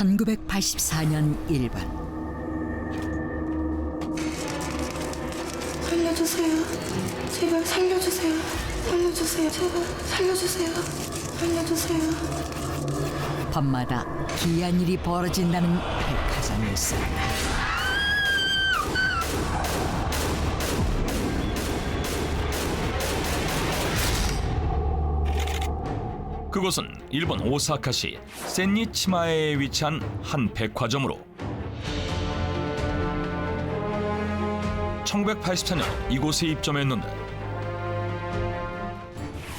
1984년 1번 살려주세요. 제발 살려주세요. 살려주세요. 제발 살려주세요. 살려주세요. 밤마다 기이한 일이 벌어진다는 백화점이 있 그곳은 일본 오사카시 센니치마에에 위치한 한 백화점으로 1984년 이곳에 입점했는데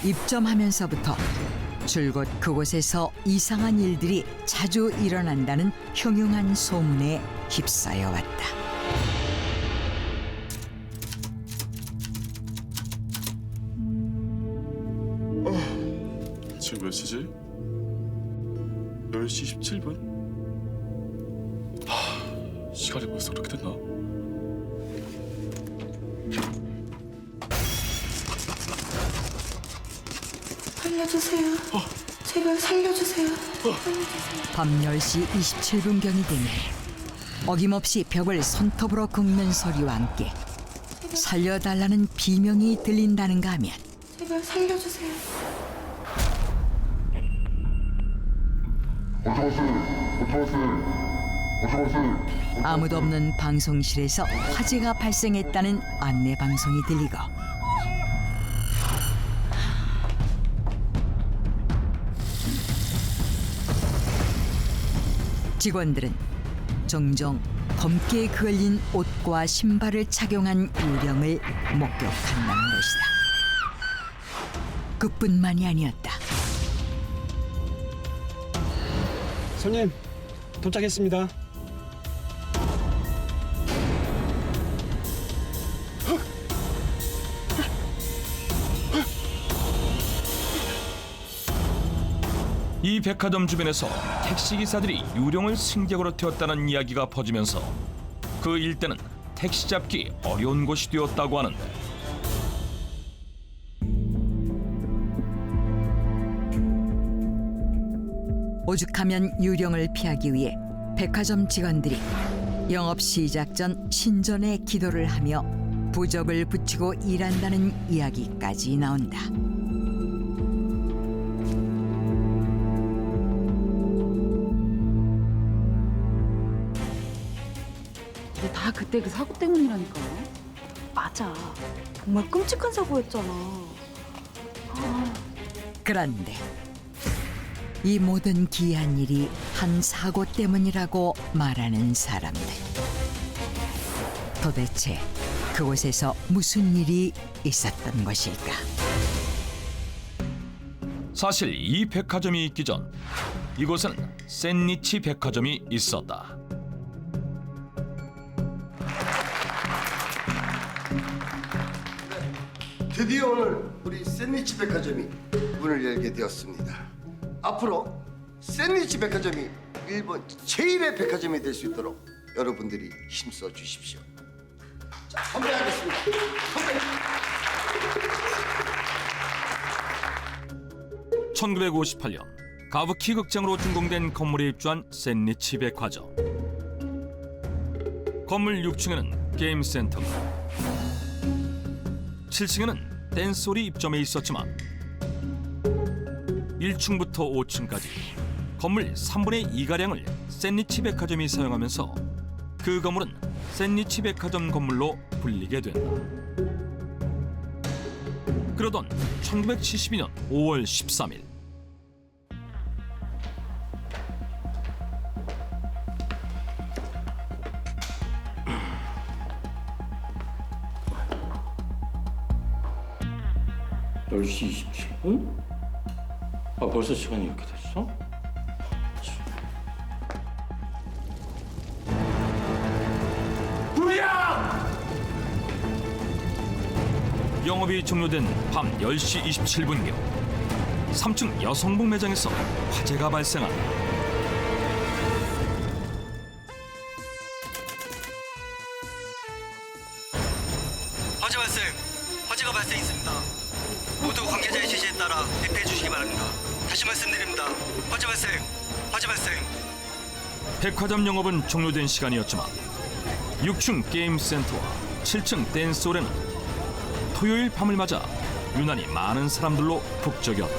입점하면서부터 줄곧 그곳에서 이상한 일들이 자주 일어난다는 흉흉한 소문에 휩싸여 왔다. 지금 몇 시지? 10시 17분? 하, 시간이 벌써 그렇게 됐나? 살려주세요. 제발 살려주세요. 밤 10시 27분경이 되면 어김없이 벽을 손톱으로 긁는 소리와 함께 살려달라는 비명이 들린다는가 하면 제발 살려주세요. 아무도 없는 방송실에서 화재가 발생했다는 안내 방송이 들리고 직원들은 종종 검게 그을린 옷과 신발을 착용한 유령을 목격한다는 것이다. 그뿐만이 아니었다. 손님 도착했습니다. 이 백화점 주변에서 택시 기사들이 유령을 승객으로 태웠다는 이야기가 퍼지면서 그 일대는 택시 잡기 어려운 곳이 되었다고 하는데 오죽하면 유령을 피하기 위해 백화점 직원들이 영업 시작 전 신전에 기도를 하며 부적을 붙이고 일한다는 이야기까지 나온다. 근데 다 그때 그 사고 때문이라니까요. 맞아. 정말 끔찍한 사고였잖아. 그런데 이 모든 기이한 일이 한 사고 때문이라고 말하는 사람들. 도대체 그곳에서 무슨 일이 있었던 것일까? 사실 이 백화점이 있기 전 이곳에는 센니치 백화점이 있었다. 드디어 오늘 우리 샌드위치 백화점이 문을 열게 되었습니다. 앞으로 샌드위치 백화점이 일본 제일의 백화점이 될 수 있도록 여러분들이 힘써 주십시오. 자, 선배하겠습니다. 선배. 1958년 가부키 극장으로 준공된 건물에 입주한 센니치 백화점. 건물 6층에는 게임 센터가, 7층에는 댄스홀이 입점해 있었지만 1층부터 5층까지 건물 3분의 2가량을 센니치 백화점이 사용하면서 그 건물은 센니치 백화점 건물로 불리게 된다. 그러던 1972년 5월 13일 열시 27분? 아 벌써 시간이 이렇게 됐어? 영업이 종료된 밤 10시 27분경 3층 여성복 매장에서 화재가 발생한다. 화재 발생! 화재가 발생했습니다. 모두 관계자의 지시에 따라 대피해 주시기 바랍니다. 다시 말씀드립니다. 화재 발생! 화재 발생! 백화점 영업은 종료된 시간이었지만 6층 게임 센터와 7층 댄스홀에는 토요일 밤을 맞아 유난히 많은 사람들로 북적였다.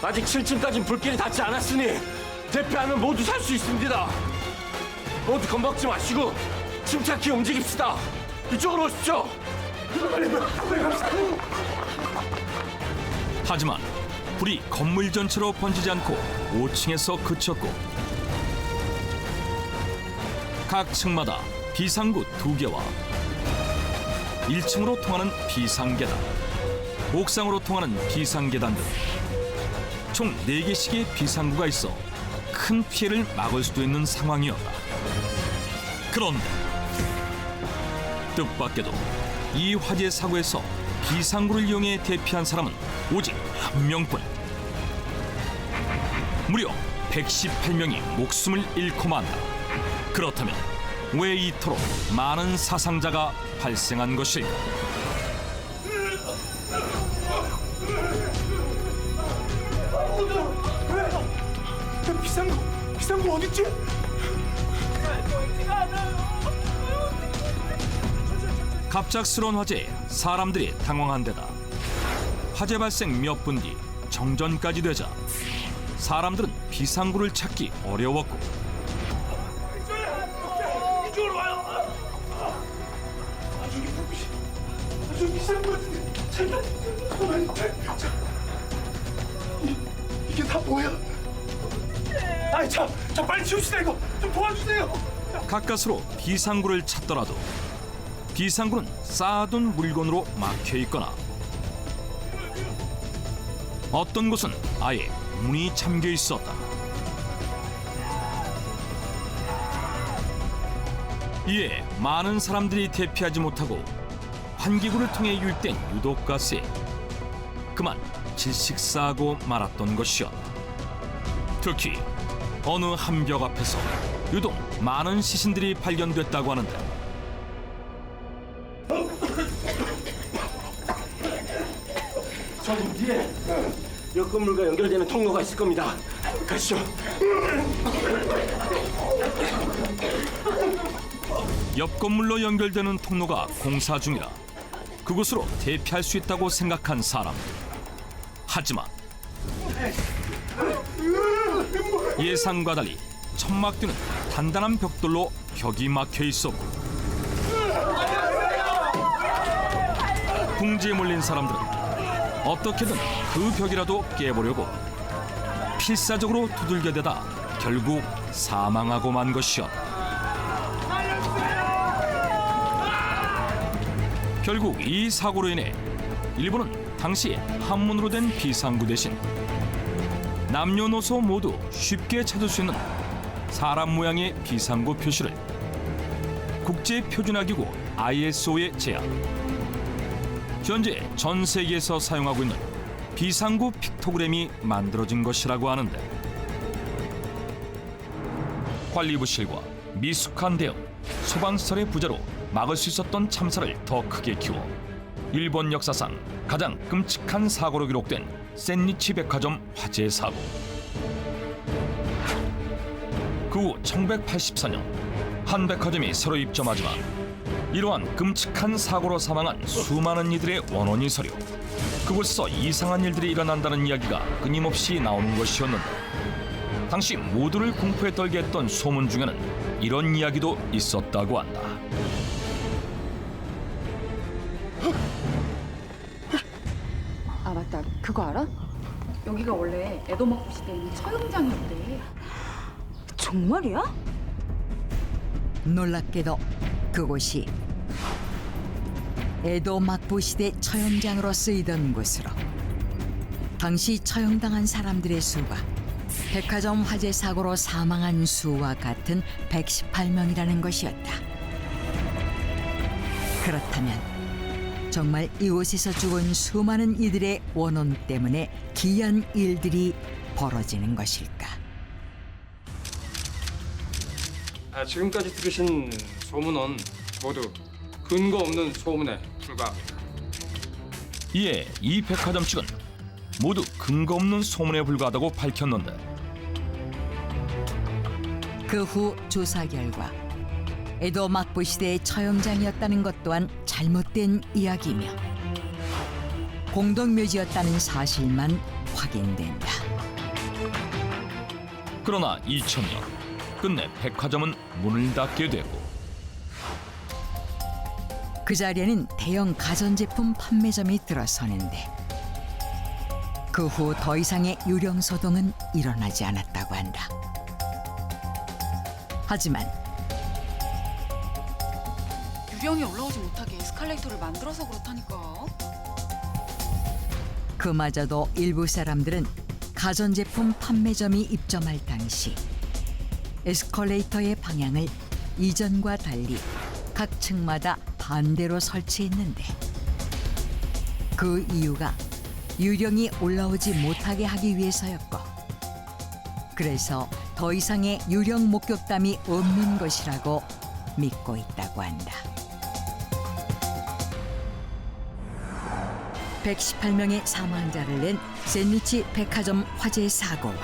아직 7층까지는 불길이 닿지 않았으니 대피하면 모두 살 수 있습니다. 모두 겁먹지 마시고 침착히 움직입시다. 이쪽으로 오십시오. 하지만 불이 건물 전체로 번지지 않고 5층에서 그쳤고 각 층마다 비상구 두 개와 1층으로 통하는 비상계단 옥상으로 통하는 비상계단 등 총 4개씩의 비상구가 있어 큰 피해를 막을 수도 있는 상황이었다. 그런데 뜻밖에도 이 화재 사고에서 비상구를 이용해 대피한 사람은 오직 한 명뿐. 무려 118명이 목숨을 잃고 만다. 그렇다면 왜 이토록 많은 사상자가 발생한 것일까? 비상구 비상구 어딨지? 갑작스러운 화재에 사람들이 당황한 데다 화재 발생 몇 분 뒤 정전까지 되자 사람들은 비상구를 찾기 어려웠고 저 비상구 같은데. 잠깐 자, 이- 이게 다 뭐야? 아이 자, 자 빨리 치웁시다 이거. 좀 도와주세요. 가까스로 비상구를 찾더라도 비상구는 쌓아둔 물건으로 막혀 있거나 어떤 곳은 아예 문이 잠겨 있었다. 이에 많은 사람들이 대피하지 못하고 환기구를 통해 유입된 유독가스에 그만 질식사하고 말았던 것이었다. 특히 어느 한벽 앞에서 유독 많은 시신들이 발견됐다고 하는데 저기 위에 옆 건물과 연결되는 통로가 있을 겁니다. 가시죠. 옆 건물로 연결되는 통로가 공사 중이라 그곳으로 대피할 수 있다고 생각한 사람. 하지만 예상과 달리 천막 뒤는 단단한 벽돌로 벽이 막혀 있었고 궁지에 몰린 사람들은 어떻게든 그 벽이라도 깨보려고 필사적으로 두들겨대다 결국 사망하고 만 것이었다. 결국 이 사고로 인해 일본은 당시 한문으로 된 비상구 대신 남녀노소 모두 쉽게 찾을 수 있는 사람 모양의 비상구 표시를 국제 표준화기구 ISO에 제안. 현재 전 세계에서 사용하고 있는 비상구 픽토그램이 만들어진 것이라고 하는데 관리부실과 미숙한 대응, 소방시설의 부재로 막을 수 있었던 참사를 더 크게 키워 일본 역사상 가장 끔찍한 사고로 기록된 샌리치 백화점 화재 사고. 그 후 1984년 한 백화점이 새로 입점하지만 이러한 끔찍한 사고로 사망한 수많은 이들의 원혼이 서려 그곳에서 이상한 일들이 일어난다는 이야기가 끊임없이 나오는 것이었는데 당시 모두를 공포에 떨게 했던 소문 중에는 이런 이야기도 있었다고 한다. 아 맞다. 그거 알아? 여기가 원래 에도막 부시대 있는 처형장이었대. 정말이야? 놀랍게도 그곳이 에도 막부 시대 처형장으로 쓰이던 곳으로 당시 처형당한 사람들의 수가 백화점 화재 사고로 사망한 수와 같은 118명이라는 것이었다. 그렇다면 정말 이곳에서 죽은 수많은 이들의 원혼 때문에 기이한 일들이 벌어지는 것일까? 아, 지금까지 들으신 소문은 모두 근거 없는 소문에 불과합니다. 이에 이 백화점 측은 모두 근거 없는 소문에 불과하다고 밝혔는데 그 후 조사 결과 에도 막부 시대의 처형장이었다는 것 또한 잘못된 이야기며 공동묘지였다는 사실만 확인된다. 그러나 2000년 끝내 백화점은 문을 닫게 되고 그 자리에는 대형 가전제품 판매점이 들어서는데 그 후 더 이상의 유령 소동은 일어나지 않았다고 한다. 하지만 유령이 올라오지 못하게 에스컬레이터를 만들어서 그렇다니까. 그마저도 일부 사람들은 가전제품 판매점이 입점할 당시 에스컬레이터의 방향을 이전과 달리 각 층마다 반대로 설치했는데 그 이유가 유령이 올라오지 못하게 하기 위해서였고 그래서 더 이상의 유령 목격담이 없는 것이라고 믿고 있다고 한다. 118명의 사망자를 낸 샌리치 백화점 화재 사고와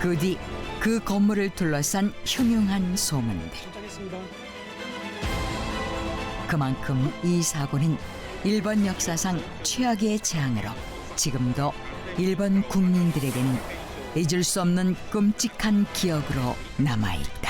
그 뒤 그 건물을 둘러싼 흉흉한 소문들. 그만큼 이 사고는 일본 역사상 최악의 재앙으로 지금도 일본 국민들에게는 잊을 수 없는 끔찍한 기억으로 남아 있다.